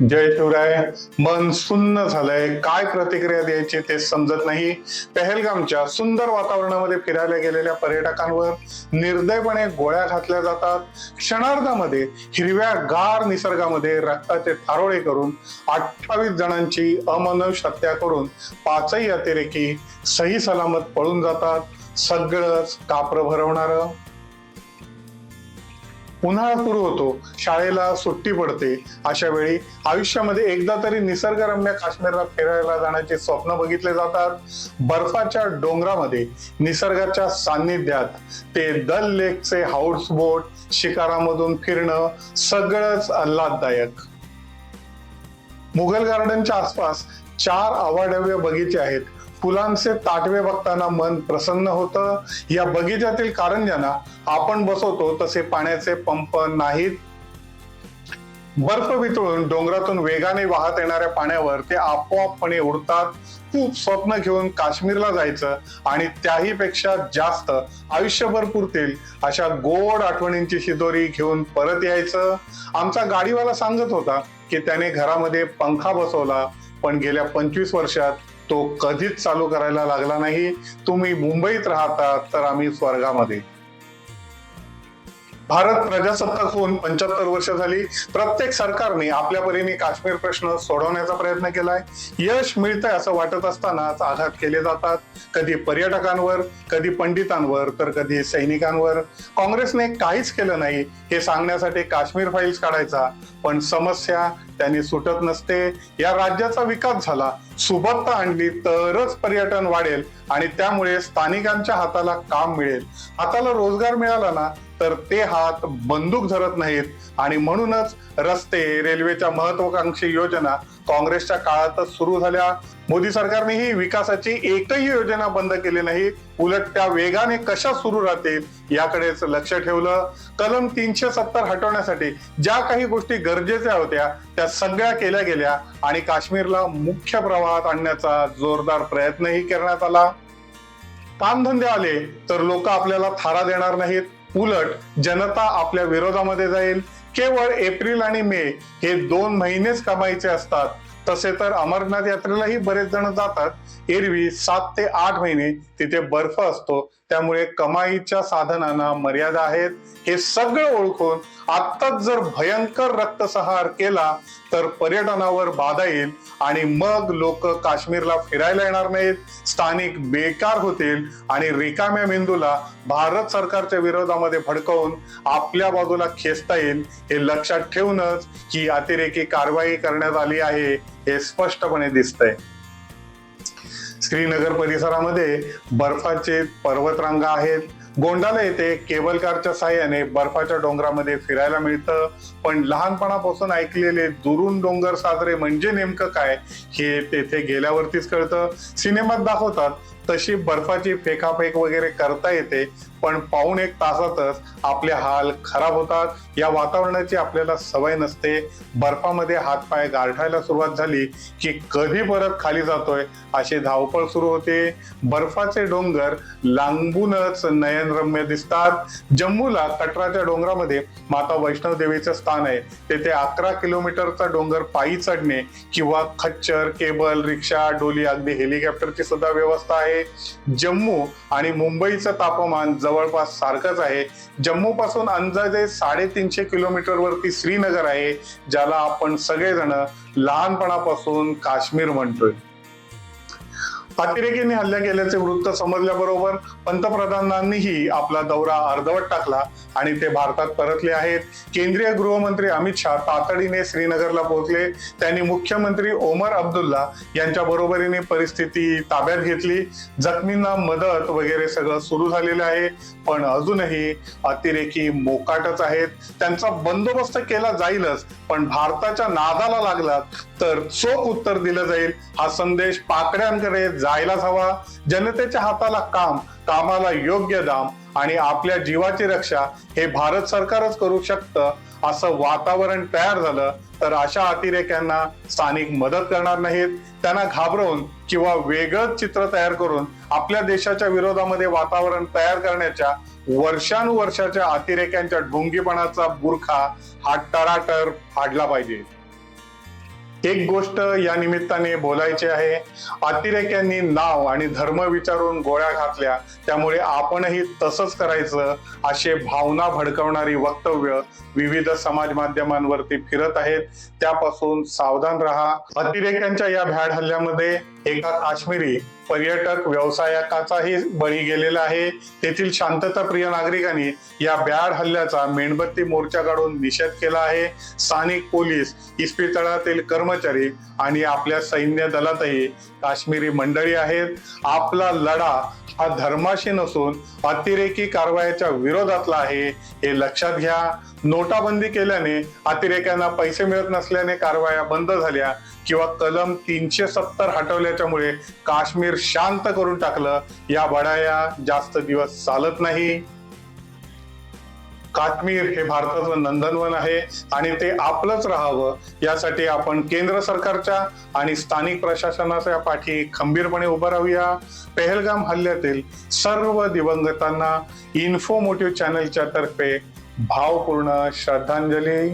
जय शिवराय मन सुन्न झालंय. काय प्रतिक्रिया द्यायची ते समजत नाही. पहलगामच्या सुंदर वातावरणामध्ये फिरायला गेलेल्या पर्यटकांवर निर्दयपणे गोळ्या घातल्या जातात. क्षणार्धामध्ये हिरव्या गार निसर्गामध्ये रक्ताचे थारोळे करून अठ्ठावीस जणांची अमानुष हत्या करून पाचही अतिरेकी सही सलामत पळून जातात. सगळंच कापर भरवणारं उन्हाळा सुरू होतो. शाळेला सुट्टी पडते. अशा वेळी आयुष्यामध्ये एकदा तरी निसर्गरम्य काश्मीरला फिरायला जाण्याचे स्वप्न बघितले जातात. बर्फाच्या डोंगरामध्ये निसर्गाच्या सान्निध्यात ते दल लेकचे हाऊस बोट शिकारामधून फिरणं सगळंच आल्हाददायक. मुघल गार्डनच्या आसपास चार अवाढव्य बगीचे आहेत. फुलांचे ताटवे बघताना मन प्रसन्न होतं. या बगीच्यातील कारंज्यांना आपण बसवतो तसे पाण्याचे पंप नाहीत. बर्फ वितळून डोंगरातून वेगाने वाहत येणाऱ्या पाण्यावर ते आपोआपपणे उडतात. खूप स्वप्न घेऊन काश्मीरला जायचं आणि त्याही पेक्षा जास्त आयुष्यभर पुरतील अशा गोड आठवणींची शिदोरी घेऊन परत यायचं. आमचा गाडीवाला सांगत होता की त्याने घरामध्ये पंखा बसवला पण गेल्या पंचवीस वर्षात तो कधीच चालू करायला लागला नाही. तुम्ही मुंबईत राहता तर आम्ही स्वर्गामध्ये. भारत प्रजासत्ताक होऊन पंच्याहत्तर वर्ष झाली. प्रत्येक सरकारने आपल्या परीने काश्मीर प्रश्न सोडवण्याचा प्रयत्न केलाय. यश मिळतंय असं वाटत असतानाच आघात केले जातात. कधी पर्यटकांवर कधी पंडितांवर तर कधी सैनिकांवर. काँग्रेसने काहीच केलं नाही हे सांगण्यासाठी काश्मीर फाईल्स काढायचा. पण समस्या त्यांनी सुटत नसते. या राज्याचा विकास झाला. सुबत्ता आणली तरच पर्यटन वाढेल आणि त्यामुळे स्थानिकांच्या हाताला काम मिळेल. हाताला रोजगार मिळाला ना तर ते हात बंदूक धरत नाहीत. आणि म्हणूनच रस्ते रेल्वेच्या महत्वाकांक्षी योजना काँग्रेसच्या काळातच सुरू झाल्या. मोदी सरकारने ही विकासाची एकही योजना बंद केली नाही. उलट त्या वेगाने कशा सुरू राहतील याकडेच लक्ष ठेवलं. कलम तीनशे सत्तर हटवण्यासाठी ज्या काही गोष्टी गरजेच्या होत्या त्या सगळ्या केल्या गेल्या आणि काश्मीरला मुख्य प्रवाहात आणण्याचा जोरदार प्रयत्नही करण्यात आला. कामधंदे आले तर लोक आपल्याला थारा देणार नाहीत. उलट जनता आपल्या विरोधामध्ये जाईल. केवळ एप्रिल आणि मे हे दोन महिनेच कमाईचे असतात. तसे तर अमरनाथ यात्रेलाही बरेच जण जातात. एरवी सात ते आठ महिने तिथे बर्फ असतो. त्यामुळे कमाईच्या साधनांना मर्यादा आहेत. हे सगळं ओळखून आत्ताच जर भयंकर रक्तसहार केला तर पर्यटनावर बाधा येईल आणि मग लोक काश्मीरला फिरायला येणार नाहीत. स्थानिक बेकार होतील आणि रिकाम्या मेंदूला भारत सरकारच्या विरोधामध्ये भडकवून आपल्या बाजूला खेचता येईल हे लक्षात ठेवूनच ही अतिरेकी कारवाई करण्यात आली आहे. हे स्पष्टपणे दिसतंय. श्रीनगर परिसरामध्ये बर्फाचे पर्वतरांगा आहेत. गोंडाला येथे केबल कारच्या साह्याने बर्फाच्या डोंगरामध्ये फिरायला मिळतं. पण लहानपणापासून ऐकलेले दुरून डोंगर साजरे म्हणजे नेमकं काय हे तेथे गेल्यावरतीच कळतं. सिनेमात दाखवतात तशी बर्फाची फेकाफेक वगैरे करता येते पण पाऊण एक तासातच आपले हाल खराब होतात. या वातावरणाची आपल्याला सवय नसते. बर्फामध्ये हातपाय गारठायला सुरुवात झाली की कधी परत खाली जातोय अशी धावपळ सुरू होते. बर्फाचे डोंगर लांबूनच नयनरम्य दिसतात. जम्मूला कटराच्या डोंगरामध्ये माता वैष्णव देवीचं स्थान आहे. तेथे अकरा किलोमीटरचा डोंगर पायी चढणे किंवा खच्चर केबल रिक्षा डोली अगदी हेलिकॉप्टरची सुद्धा व्यवस्था आहे. जम्मू आणि मुंबईचं तापमान जवळपास सारखंच आहे. जम्मू पासून अंदाजे साडेतीनशे किलोमीटर वरती श्रीनगर आहे ज्याला आपण सगळेजण लहानपणापासून काश्मीर म्हणतोय. अतिरेकीने हल्ला केल्याचे वृत्त समजल्याबरोबर पंतप्रधानांनीही आपला दौरा अर्धवट टाकला. आणि ते भारतात परतले आहेत. केंद्रीय गृहमंत्री अमित शहा तातडीने श्रीनगरला पोहोचले. त्यांनी मुख्यमंत्री ओमर अब्दुल्ला यांच्या बरोबरीने परिस्थिती ताब्यात घेतली. जखमींना मदत वगैरे सगळं सुरू झालेलं आहे. पण अजूनही अतिरेकी मोकाटच आहेत. त्यांचा बंदोबस्त केला जाईलच पण भारताच्या नादाला लागला तर चोख उत्तर दिलं जाईल. हा संदेश पाकड्यांकडे जायलाच हवा. जनतेच्या हाताला काम कामाला योग्य दाम आणि आपल्या जीवाची रक्षा हे भारत सरकारच करू शकतं असं वातावरण तयार झालं तर अशा अतिरेक्यांना स्थानिक मदत करणार नाहीत. त्यांना घाबरवून किंवा वेगळंच चित्र तयार करून आपल्या देशाच्या विरोधामध्ये वातावरण तयार करण्याच्या वर्षानुवर्षाच्या अतिरेक्यांच्या ढोंगीपणाचा बुरखा हा टराटर फाडला पाहिजे. एक गोष्ट या निमित्ताने बोलायची आहे. अतिरेक्यांनी नाव आणि धर्म विचारून गोळ्या घातल्या. त्यामुळे आपणही तसंच करायचं असे भावना भडकवणारी वक्तव्य विविध समाज माध्यमांवरती फिरत आहेत. त्यापासून सावधान राहा. अतिरेक्यांच्या या भ्याड हल्ल्यामध्ये एका काश्मीरी पर्यटक व्यवसायकाचाही बळी गेलेला आहे. तेथील शांतताप्रिय नागरिकांनी या ब्याड हल्ल्याचा मेणबत्ती मोर्चा काढून निषेध केला आहे. स्थानिक पोलीस इस्पितळातील कर्मचारी आणि आपल्या सैन्य दलातही काश्मीरी मंडळी आहेत. आपला लढा हा धर्माशी नसून अतिरेकी कारवायाच्या विरोधातला आहे हे लक्षात घ्या. नोटाबंदी केल्याने अतिरेक्यांना पैसे मिळत नसल्याने कारवाया बंद झाल्या किंवा कलम तीनशे सत्तर हटवल्याच्यामुळे काश्मीर शांत करून टाकलं. या बडाया जास्त दिवस चालत नाही. काश्मीर हे भारताचं नंदनवन आहे आणि ते आपलंच राहावं यासाठी आपण केंद्र सरकारच्या आणि स्थानिक प्रशासनाच्या पाठी खंबीरपणे उभं राहूया. पेहलगाम हल्ल्यातील सर्व दिवंगतांना इन्फो मोटिव्ह चॅनलच्या तर्फे भावपूर्ण श्रद्धांजली.